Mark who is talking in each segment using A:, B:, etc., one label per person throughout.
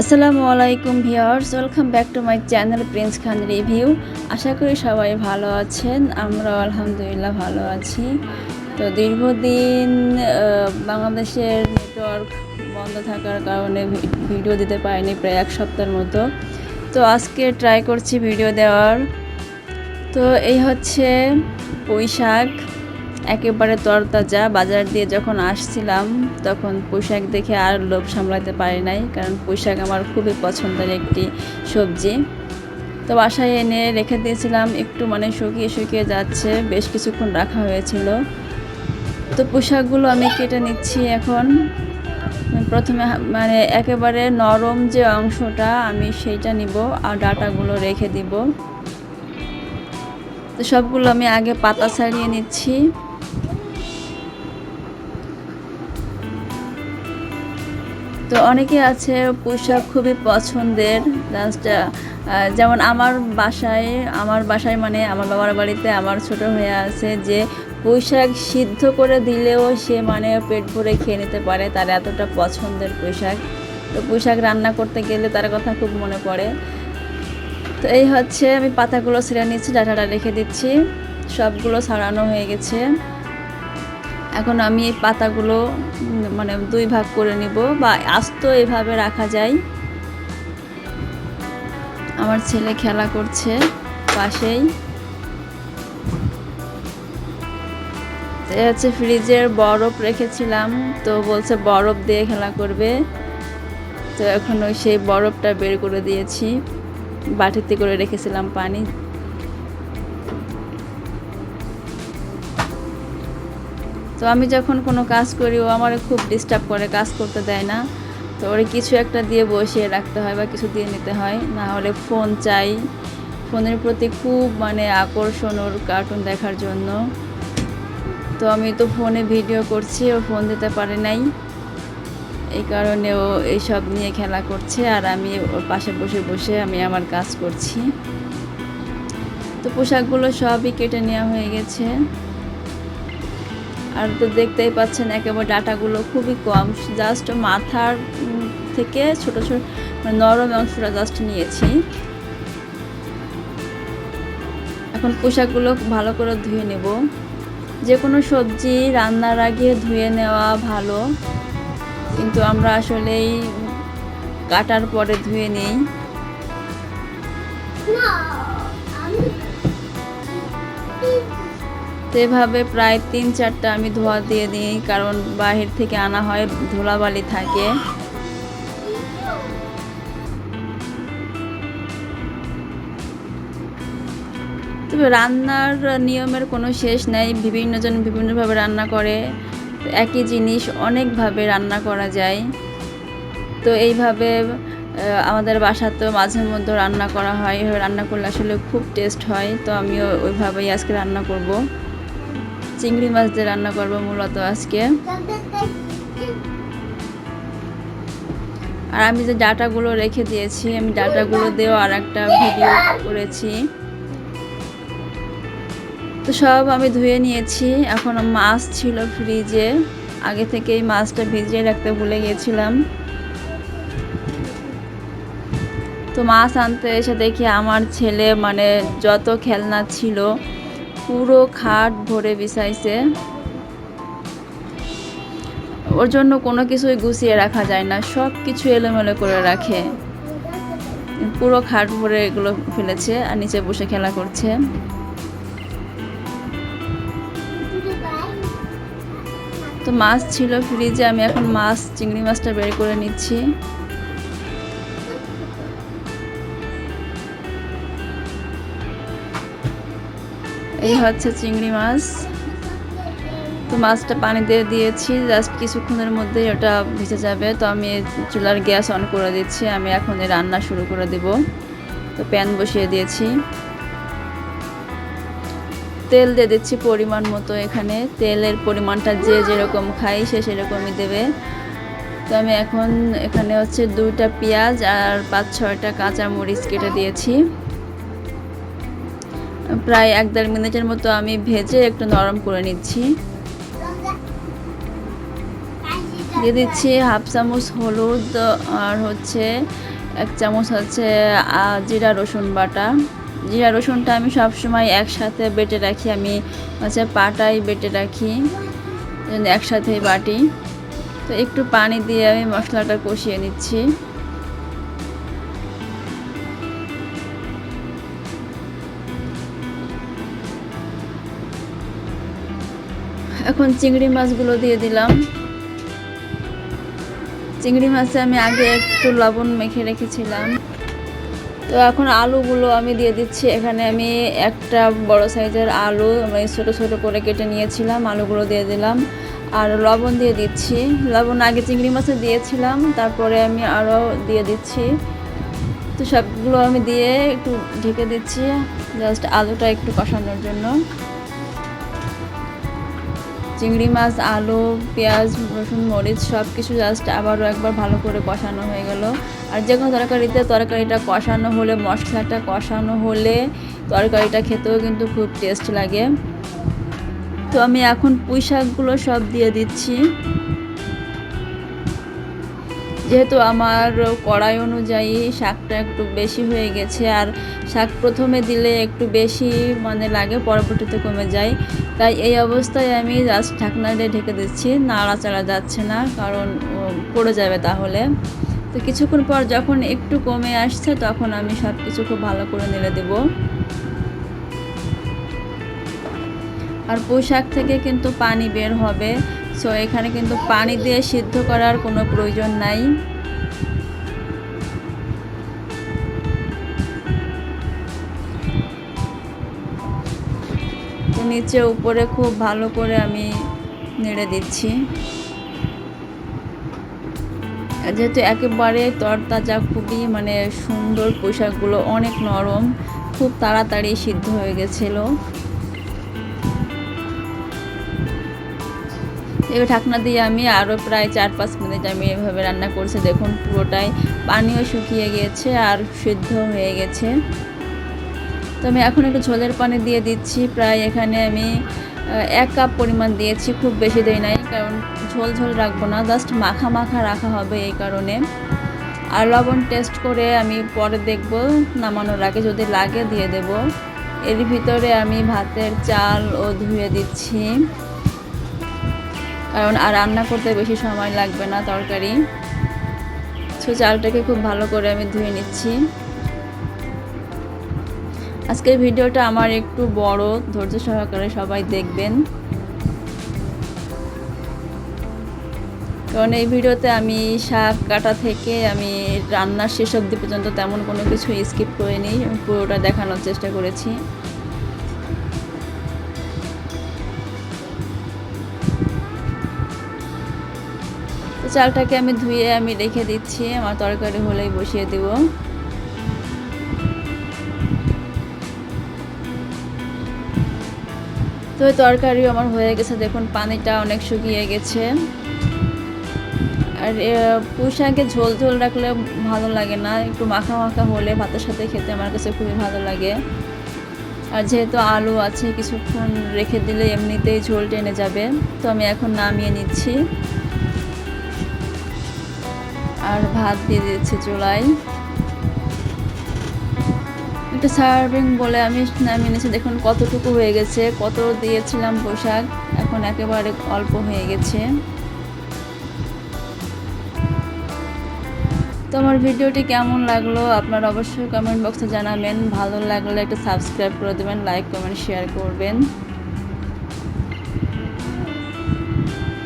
A: আসসালামু আলাইকুম viewers, welcome back to my channel prince Khan review. আশা করি সবাই ভালো আছেন আমরা আলহামদুলিল্লাহ ভালো আছি। তো দীর্ঘদিন বাংলাদেশের নেটওয়ার্ক বন্ধ থাকার কারণে ভিডিও দিতে পারিনি প্রায় এক সপ্তাহের মতো। তো আজকে ট্রাই করছি ভিডিও দেওয়ার। তো এই হচ্ছে পুঁই একেবারে তরতাজা। বাজার দিয়ে যখন আসছিলাম, তখন পোশাক দেখে আর লোভ সামলাতে পারি নাই, কারণ পোশাক আমার খুবই পছন্দের একটি সবজি। তো বাসায় এনে রেখে দিয়েছিলাম, একটু মানে শুকিয়ে শুকিয়ে যাচ্ছে, বেশ কিছুক্ষণ রাখা হয়েছিল। তো পোশাকগুলো আমি কেটে নিচ্ছি এখন। প্রথমে মানে একেবারে নরম যে অংশটা, আমি সেইটা নিব, আর ডাটাগুলো রেখে দিব। তো সবগুলো আমি আগে পাতা ছাড়িয়ে নিচ্ছি। তো অনেকে আছে পোশাক খুবই পছন্দের জাস্ট যেমন আমার বাসায় আমার বাসায় মানে আমার বাবার বাড়িতে আমার ছোট হয়ে আছে যে পোশাক সিদ্ধ করে দিলেও সে মানে পেট ভরে খেয়ে নিতে পারে, তার এতটা পছন্দের পোশাক। তো পোশাক রান্না করতে গেলে তার কথা খুব মনে পড়ে। তো এই হচ্ছে, আমি পাতাগুলো ছেড়ে নিচ্ছি, ডাটাটা রেখে দিচ্ছি। সবগুলো ছাড়ানো হয়ে গেছে। এখন আমি এই পাতাগুলো মানে দুই ভাগ করে নিব বা আস্ত এভাবে রাখা যায়। আমার ছেলে খেলা করছে পাশেই। হচ্ছে ফ্রিজের বরফ রেখেছিলাম, তো বলছে বরফ দিয়ে খেলা করবে। তো এখন ওই সেই বরফটা বের করে দিয়েছি, বাটিতে করে রেখেছিলাম পানি। তো আমি যখন কোনো কাজ করি, ও আমার খুব ডিস্টার্ব করে, কাজ করতে দেয় না। তো ওরে কিছু একটা দিয়ে বসিয়ে রাখতে হয় বা কিছু দিয়ে নিতে হয়। না হলে ফোন চাই। ফোনের প্রতি খুব মানে আকর্ষণ ওর কার্টুন দেখার জন্য। তো আমি তো ফোনে ভিডিও করছি, ও ফোন দিতে পারে নাই। এই কারণে ও এইসব নিয়ে খেলা করছে আর আমি ওর পাশে বসে বসে আমি আমার কাজ করছি। তো পোশাকগুলো সবই কেটে নেওয়া হয়ে গেছে। আর তো দেখতেই পাচ্ছেন একেবারে ডাটাগুলো খুবই কম। জাস্ট মাথার থেকে ছোট ছোট মানে নরম অংশটা জাস্ট নিয়েছি। এখন পোশাকগুলো ভালো করে ধুয়ে নেব। যে কোনো সবজি রান্নার আগে ধুয়ে নেওয়া ভালো। কিন্তু আমরা আসলেই কাটার পরে ধুয়ে নেই। তো এভাবে প্রায় তিন চারটা আমি ধোয়া দিয়ে দিই, কারণ বাহির থেকে আনা হয়, ধুলাবালি থাকে। তবে রান্নার নিয়মের কোনো শেষ নেই বিভিন্নজন বিভিন্নভাবে রান্না করে। একই জিনিস অনেকভাবে রান্না করা যায়। তো এইভাবে আমাদের বাসাতেও মাঝে মধ্যে রান্না করা হয়। রান্না করলে আসলে খুব টেস্ট হয়, তো আমিও ওইভাবেই আজকে রান্না করব। চিংড়ি মাছ দিয়ে রান্না করব মূলত আজকে। আর আমি যে ডাটাগুলো রেখে দিয়েছি, আমি ডাটাগুলো দিয়েও আর একটা ভিডিও করেছি। তো সব আমি ধুয়ে নিয়েছি। এখন মাছ ছিল ফ্রিজে। আগে থেকেই মাছটা ভিজিয়ে রাখতে ভুলে গিয়েছিলাম। তো মাছ আনতে এসে দেখি আমার ছেলে মানে যত খেলনা ছিল পুরো খাট ভরে বিছাইছে। ওর জন্য কোনো কিছুই গুছিয়ে রাখা যায় না, সব কিছু এলোমেলো করে রাখে। পুরো খাট ভরে এগুলো ফেলেছে আর নিচে বসে খেলা করছে। তো মাছ ছিল ফ্রিজে, আমি এখন মাছ, চিংড়ি মাছটা বের করে নিচ্ছি। এই হচ্ছে চিংড়ি মাছ। তো মাছটা পানি দিয়ে দিয়েছি, জাস্ট কিছুক্ষণের মধ্যেই ওটা ভিজে যাবে। তো আমি চুলার গ্যাস অন করে দিচ্ছি, আমি এখন রান্না শুরু করে দেব। তো প্যান বসিয়ে দিয়েছি। তেল দিয়ে দিচ্ছি পরিমাণ মতো এখানে। তেলের পরিমাণটা যে যেরকম খাই, সে সেরকমই দেবে। তো আমি এখন এখানে হচ্ছে দুইটা পেঁয়াজ আর পাঁচ ছয়টা কাঁচা মরিচ কেটে দিয়েছি। প্রায় এক দেড় মিনিটের মতো আমি ভেজে একটু নরম করে নিচ্ছি। দিয়ে দিচ্ছি হাফ চামচ হলুদ আর হচ্ছে এক চামচ হচ্ছে জিরা রসুন বাটা। জিরা রসুনটা আমি সবসময় একসাথে বেটে রাখি, আমি হচ্ছে পাটাই বেটে রাখি, একসাথেই বাটি। তো একটু পানি দিয়ে আমি মশলাটা কষিয়ে নিচ্ছি। এখন চিংড়ি মাছগুলো দিয়ে দিলাম। চিংড়ি মাছে আমি আগে একটু লবণ মেখে রেখেছিলাম। তো এখন আলুগুলো আমি দিয়ে দিচ্ছি। এখানে আমি একটা বড় সাইজের আলু আমি ছোটো ছোটো করে কেটে নিয়েছিলাম। আলুগুলো দিয়ে দিলাম। আর লবণ দিয়ে দিচ্ছি। লবণ আগে চিংড়ি মাছে দিয়েছিলাম। তারপরে আমি আরও দিয়ে দিচ্ছি। তো সবগুলো আমি দিয়ে একটু ঢেকে দিচ্ছি। জাস্ট আলুটা একটু কষানোর জন্য। চিংড়ি মাছ, আলু, পেঁয়াজ, রসুন, মরিচ সব কিছু জাস্ট আবারও একবার ভালো করে কষানো হয়ে গেল। আর যে কোনো তরকারিতে তরকারিটা কষানো হলে, মশলাটা কষানো হলে তরকারিটা খেতেও কিন্তু খুব টেস্ট লাগে। তো আমি এখন পুঁই শাকগুলো সব দিয়ে দিচ্ছি। যেহেতু আমার কড়াই অনুযায়ী শাকটা একটু বেশি হয়ে গেছে, আর শাক প্রথমে দিলে একটু বেশি মানে লাগে, পরবর্তীতে কমে যায়। তাই এই অবস্থায় আমি জাস্ট ঢাকনা দিয়ে ঢেকে দিচ্ছি। নাড়াচাড়া যাচ্ছে না, কারণ পড়ে যাবে তাহলে। তো কিছুক্ষণ পর যখন একটু কমে আসছে, তখন আমি সব কিছু খুব ভালো করে নেড়ে দেবো। আর পোশাক থেকে কিন্তু পানি বের হবে। সো এখানে কিন্তু পানি দিয়ে সিদ্ধ করার কোনো প্রয়োজন নাই। নিচে, উপরে খুব ভালো করে আমি নেড়ে দিচ্ছি। যেহেতু একেবারে তরতাজা, খুবই মানে সুন্দর পোশাকগুলো, অনেক নরম, খুব তাড়াতাড়ি সিদ্ধ হয়ে গেছিল। এবার ঢাকনা দিয়ে আমি আরও প্রায় চার পাঁচ মিনিট আমি এভাবে রান্না করছি। দেখুন পুরোটাই পানিও শুকিয়ে গিয়েছে আর সিদ্ধ হয়ে গেছে। তো আমি এখন একটু ঝোলের পানি দিয়ে দিচ্ছি। প্রায় এখানে আমি এক কাপ পরিমাণ দিয়েছি, খুব বেশি দেই নাই, কারণ ঝোল ঝোল রাখব না জাস্ট মাখা মাখা রাখা হবে এই কারণে। আর লবণ টেস্ট করে আমি পরে দেখব, নামানোর আগে যদি লাগে দিয়ে দেব। এর ভিতরে আমি ভাতের চাল ও ধুয়ে দিচ্ছি। কারণ আর রান্না করতে বেশি সময় লাগবে না তরকারি। সো চালটাকে খুব ভালো করে আমি ধুয়ে নিচ্ছি। আজকের ভিডিওটা আমার একটু বড়, ধৈর্য সহকারে সবাই দেখবেন। কারণ এই ভিডিওতে আমি শাক কাটা থেকে আমি রান্নার শেষ অবধি পর্যন্ত তেমন কোনো কিছু স্কিপ করিনি পুরোটা দেখানোর চেষ্টা করেছি। চালটাকে আমি ধুয়ে আমি রেখে দিচ্ছি, আমার তরকারি হলেই বসিয়ে দেব। তো তরকারিও আমার হয়ে গেছে। দেখুন, পানিটা অনেক শুকিয়ে গেছে। আর পুঁশাকে ঝোল ঝোল রাখলে ভালো লাগে না। একটু মাখা মাখা হলে ভাতের সাথে খেতে আমার কাছে খুবই ভালো লাগে। আর যেহেতু আলু আছে, কিছুক্ষণ রেখে দিলে এমনিতেই ঝোল টেনে যাবে। তো আমি এখন নামিয়ে নিচ্ছি। আর ভাত দিয়ে দিচ্ছি চুলায়। একটা সার্ভিং বলে আমি নামিয়ে নিয়েছি দেখুন কতটুকু হয়ে গেছে, কত দিয়েছিলাম পোশাক, এখন একেবারে অল্প হয়ে গেছে। তো আমার ভিডিওটি কেমন লাগল আপনারা অবশ্যই কমেন্ট বক্সে জানাবেন। ভালো লাগলে একটু সাবস্ক্রাইব করে দেবেন লাইক কমেন্ট শেয়ার করবেন।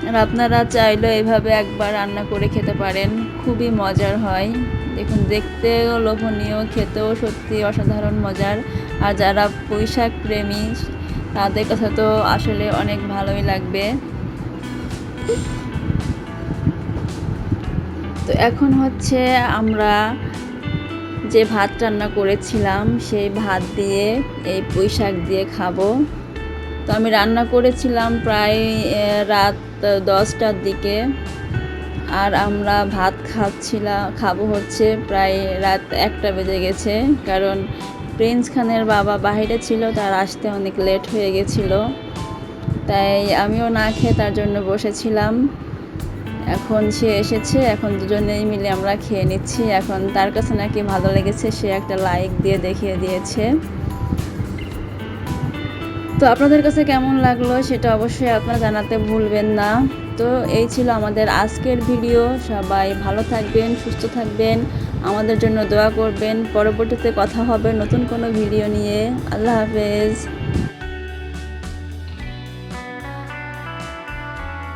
A: আর আপনারা চাইলেও এভাবে একবার রান্না করে খেতে পারেন, খুবই মজার হয়। দেখুন, দেখতেও লোভনীয়, খেতেও সত্যি অসাধারণ মজার। আর যারা পুঁইশাক প্রেমী, তাদের কথা তো আসলে অনেক ভালোই লাগবে। তো এখন হচ্ছে আমরা যে ভাত রান্না করেছিলাম, সেই ভাত দিয়ে, এই পুঁই শাক দিয়ে খাব। তো আমি রান্না করেছিলাম প্রায় রাত দশটার দিকে। আর আমরা ভাত খাচ্ছিলাম খাব হচ্ছে প্রায় রাত একটা বেজে গেছে। কারণ প্রিন্স খানের বাবা বাহিরে ছিল, তার আসতে অনেক লেট হয়ে গেছিল। তাই আমিও না খেয়ে তার জন্য বসেছিলাম। এখন সে এসেছে, এখন দুজনেই মিলে আমরা খেয়ে নিচ্ছি। এখন তার কাছে নাকি ভালো লেগেছে, সে একটা লাইক দিয়ে দেখিয়ে দিয়েছে। তো আপনাদের কাছে কেমন লাগল সেটা অবশ্যই আপনারা জানাতে ভুলবেন না। তো এই ছিল আমাদের আজকের ভিডিও। সবাই ভালো থাকবেন, সুস্থ থাকবেন। আমাদের জন্য দোয়া করবেন। পরবর্তীতে কথা হবে নতুন কোনো ভিডিও নিয়ে। আল্লাহ হাফেজ।